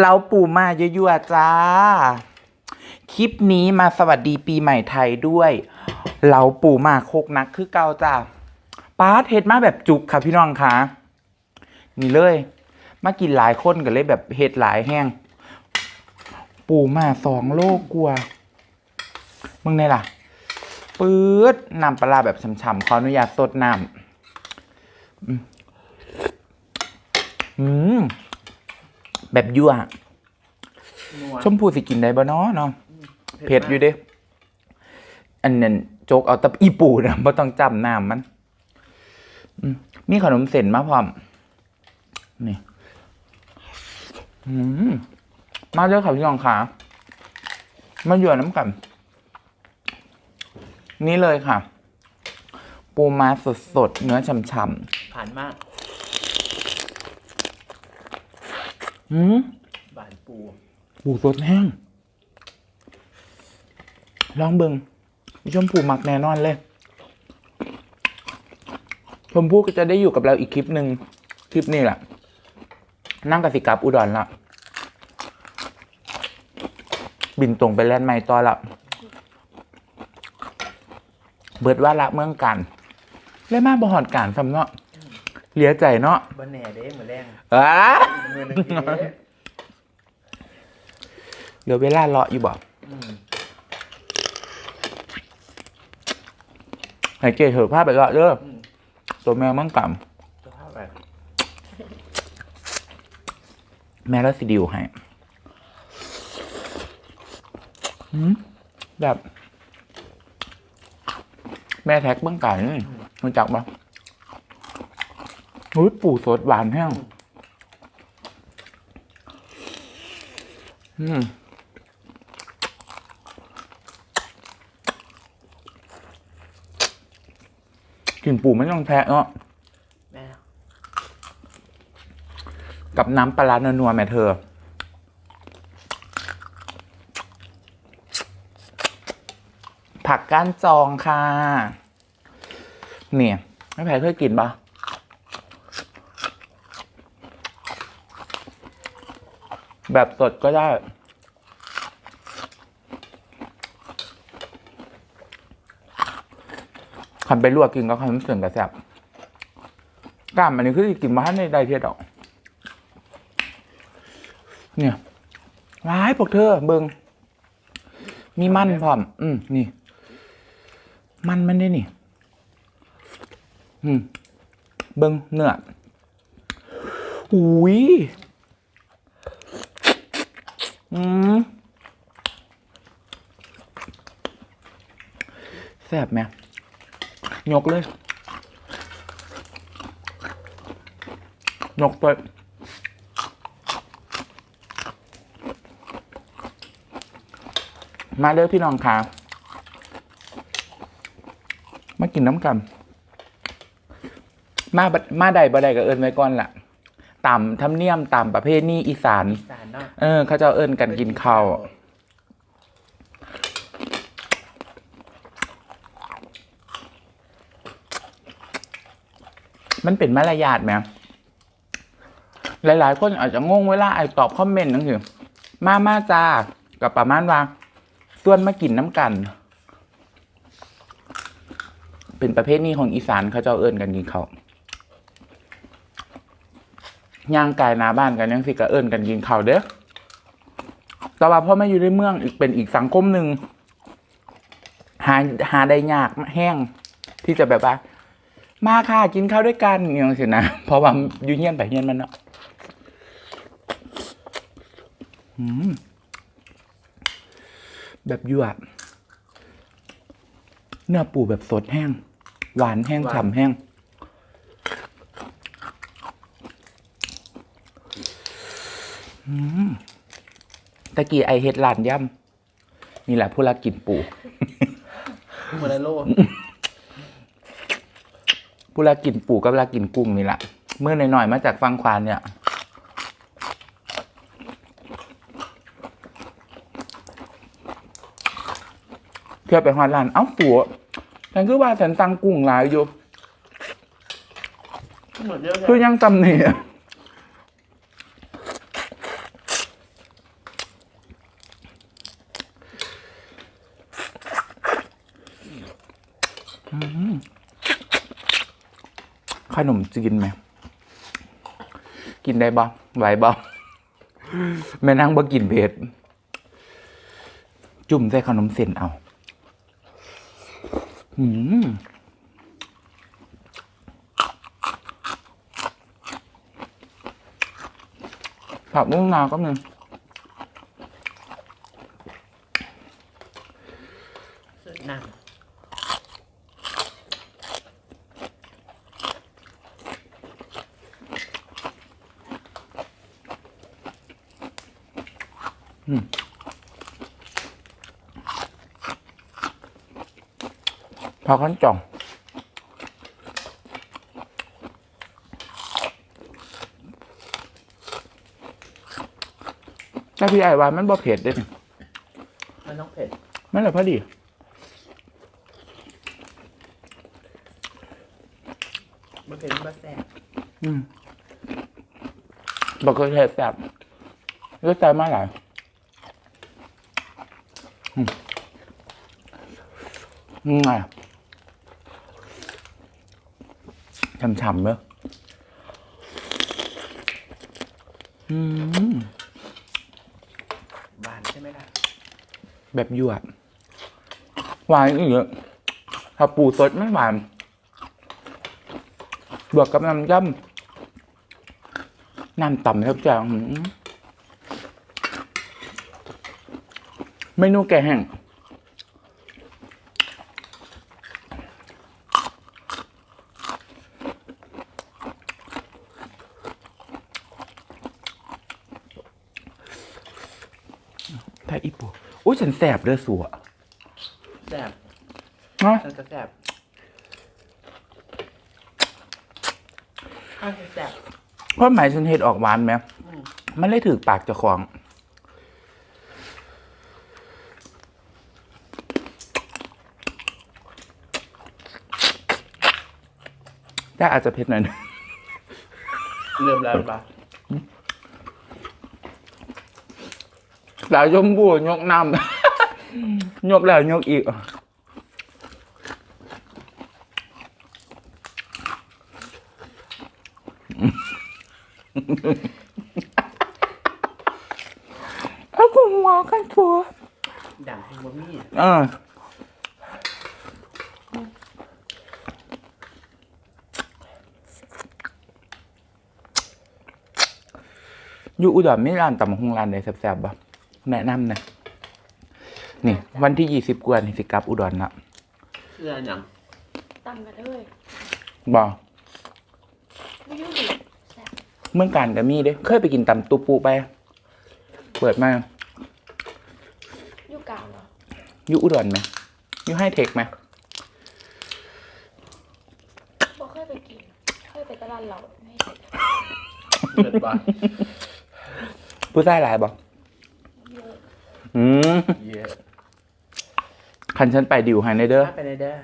เราปู่มายั่วๆจ้า คลิปนี้มาสวัสดีปีใหม่ไทยด้วย เราปู่มาโคกนักคือเก่าจ้าป้าเฮ็ดมาแบบจุกค่ะพี่น้องคะนี่เลย มากินหลายคนกันเลยแบบเฮ็ดหลายแห้ง ปู่มาสองโลกกลัวมึงไงล่ะปื๊ดน้ำปลาแบบฉ่ำๆขออนุญาตสดน้ำอืม แบบยั่วนัวชมพูสิกินได้บ่เนาะเนาะเผ็ดอยู่เด้อันนั้นโจกเอาแตับอีปูนะบ่ต้องจำน้ำมันอืมมีขนมเส้นมาพร้อมนี่อืมมาเด้อค่ะพี่น้องขามาอยู่น้ำกัน นี่เลยค่ะ ปูมาสดๆ เนื้อฉ่ำผ่านมาก ๆ อืมบานปูปูสดแห้ง ลองเบิงชมพูมักแน่นอนเลย ชมพู่ก็จะได้อยู่กับเราอีกคลิปหนึ่งคลิปนี้แหละ นั่งกับสิกลับอุดรละบินตรงไปแลนด์ใหม่ต่อละเบิดว่าละเมืองกัน เลยมาบหอดการสำเนาะ เหลียใจเนาะบะแหน่เด้เหมือนแรงอ้ามือหนึงเด้เหลือเวลาเลาะอยู่บ่อืมให้เกยเถอะภาพไปเลาะเด้ออืมตัวแมวมั่งก่ำสภาพแบบแม่แล้วสิดิวให้หืมแบบ แม่แท็กเบื้องกันรู้จักปะ อุ้ยปู่สดหวานแห้งอืมกลิ่นปู่ไม่ต้องแทะเนาะกับน้ำปลาร้านัวๆแม่เธอ ผักก้านจองค่ะ เนี่ย ไม่แพ้เคยกินปะ แบบสดก็ได้ คันไปลวกกินก็คันเสื่อมกระแซบกล้ามอันนี้คือสิกินมาให้ในใดเทียดอก เนี่ยร้ายพวกเธอเบิงมีมันพร้อม อืมนี่ มันมันได้นี่ อืม เบิงเนื้ออุ้ย อืมแซ่บไหมยกเลย ยกไปมาเด้อพี่น้องค่ะมากินน้ำกัน มาบัดมาใดบ่ใดก็เอินไว้ก่อนล่ะ ตามธรรมเนียมตามประเพณีอีสาน สารเนาะเออเขาเจะเอินกันกินข้าวมันเป็นมารยาทไหมหลายๆ คนอาจจะงงเวลาไอตอบคอมเมนต์นั่นคือมามาจ้ากับประมาณว่าส่วนมากินน้ำกัน เป็นประเภทนี้ของอีสานเขาเจ้าเอิญกันกินเขาว ย่างกายหนาบ้านกันยังสิกะเอิญกันกินเขาวเด้อแต่ว่าพอมาอยู่ในเมืองอีกเป็นอีกสังคมหนึ่งหาหาได้ยากแห้ง ที่จะแบบว่า มาค่ะกินข้าวด้วยกันอย่างสินะเพราะว่าอยู่เฮียนไปเฮียนมันเนาะอืมแบบยั่วเนื้อปูแบบสดแห้ง หวานแห้งฉ่ำแห้ง อืม ตะกี้ไอเฮ็ดลานย่ำนี่แหละผู้รักกินปูเหมือนโลผู้รักกินปูกับรักกินกุ้งนี่แหละเมื่อหน่อยๆมาจากฟังควานเนี่ยเที่ยวไปฮอดร้านเอ้าปูฉันคือว่าฉันสั่งกุ้งหลายอยู่เหมือนเยอะคือยังตำหนิ นมจีนไหม กินได้บ่ไหวบ่แม่นั่งบ่กินเผ็ด จุ่มใส่ขนมเส้นเอาอืมผักมุ้งนาก็มีสุดห นังผักขันจ่องถ้าพี่ไอ้วามันบ่เผ็ดเด้นี่มันต้องเผ็ดมันเลยพอดีมันเผ็ดมันแซ่บอืมบอกเคยเทศแซ่บเลือดใจมากหลายอืมอืม ไงฉ่ำๆเนอะอืมหวานใช่ไหมล่ะ แบบหยวดหวานอีกเยอะถ้าปูสดไม่หวาน บวกกับน้ำย่ำน้ำต่ำแล้วจะอื้อหือ เมนูแกงแห้งถ้าอีปูอุ้ยฉันแสบเด้อสัวแซ่บเนาะมันจะแซ่บข้าวจะแซ่บเพราะหมายฉันเห็ดออกหวานไหมอืมมันเลยถือปากเจ้าของ แต่อาจจะเผ็ดหน่อยนะเริ่มแล้วปะสาวชมพูยกน้ำยกแล้วยกอีกเอากูหัวกันทัวดังให้บะหมี่เออ อยู่อุดรไม่ร้านตำบักหุงร้านไหนแซ่บๆบ่แนะนำหนะนี่ วันที่ยี่สิบกว่านี่สิกลับอุดรละเสื้อหนังตำกันเลยบ่ไม่ยุ่งดิแซ่บเมืองการก็มีเด้เคยไปกินตำตุปูไป เปิดมายุ่งกลางเหรออยู่อุดรไหมอยู่ให้เทคไหมบอกเคยไปกิน เคยไปตลาดเราไม่เสร็จเดือดปะ ผู้ชายหลายบ่เยอะอืมเยอะคันฉันไปดิวไฮในเด้อถ้าไปในเด้อ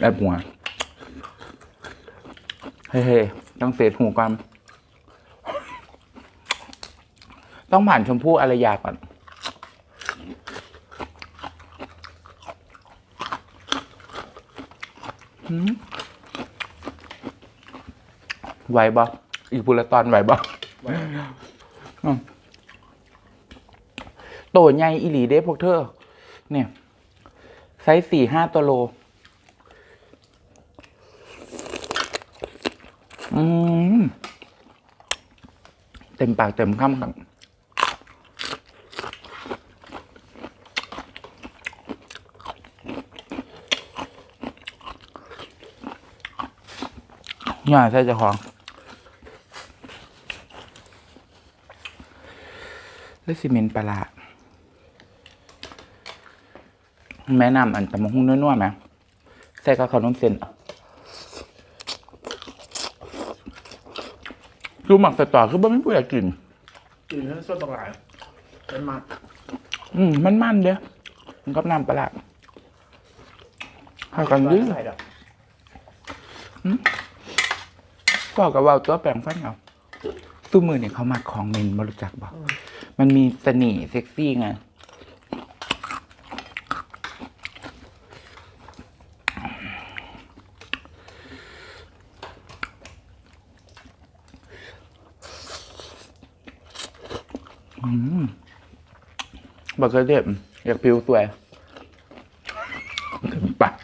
แอบหัวเฮ้ยๆต้องเสียหูก่อนต้องผ่านชมพู่อารยาก่อนหืมไหวบ่อีกบุรตอนไหวบ่ไว้ โตใหญ่อีหลีเด้พวกเธอ เนี่ย ไซส์สี่ห้าตัวโล อืม เต็มปากเต็มคำครับย่าใช่เจ้าของ แล้วซีเมนต์ปลาร้าแม่นำอันตำมะฮุ่งนัวๆไหมใส่กับขนมเส้นคือหมักใส่ต่อคือบ่ไม่ผู้อยากกินกินทั้งส้มตะไคร้เป็นมัดอืมมันมันๆเด้อมันกับน้ำปลาร้าเข้ากันดีใส่ดอกก็กับว่าตัวแปลงฟันเอา สู้มือเนี่ยเขามาของเมนมารู้จักบอกมันมีเสน่ห์เซ็กซี่ไงบักเกอร์เทปอยากผิวสวย เต็มปาก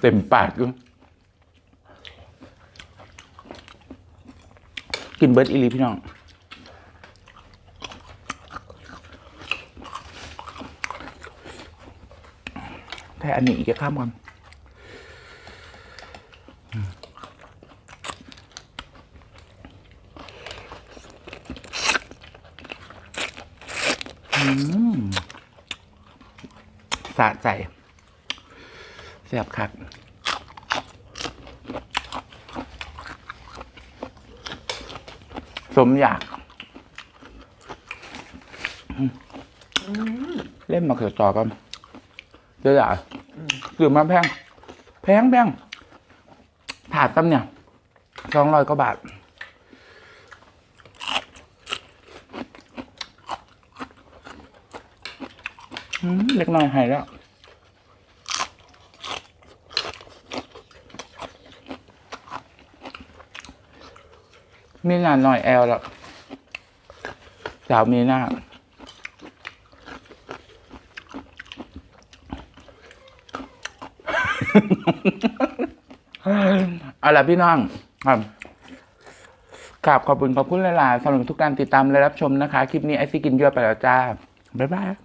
เต็มปากกู กินเบิร์ดอีลีพี่น้องแต่อันนี้อีกข้ามกันอืมสะใจแซ่บคัก สมอยากอืมเล่นมาเขือต่อกันเจ๊ด่าคือมาแพง แพงแพงถาดซ้ำเนี่ยสองร้อยกว่าบาทอืมเล็กน้อยหายแล้ว มีหนาหน่อยแอลแล้วสาวมีหน้าเอาล่ะพี่น้องครับกราบขอบคุณขอบคุณหลายๆสำหรับทุกการติดตามและรับชมนะคะ คลิปนี้ไอซิกินเยอะไปแล้วจ้า บ๊ายบาย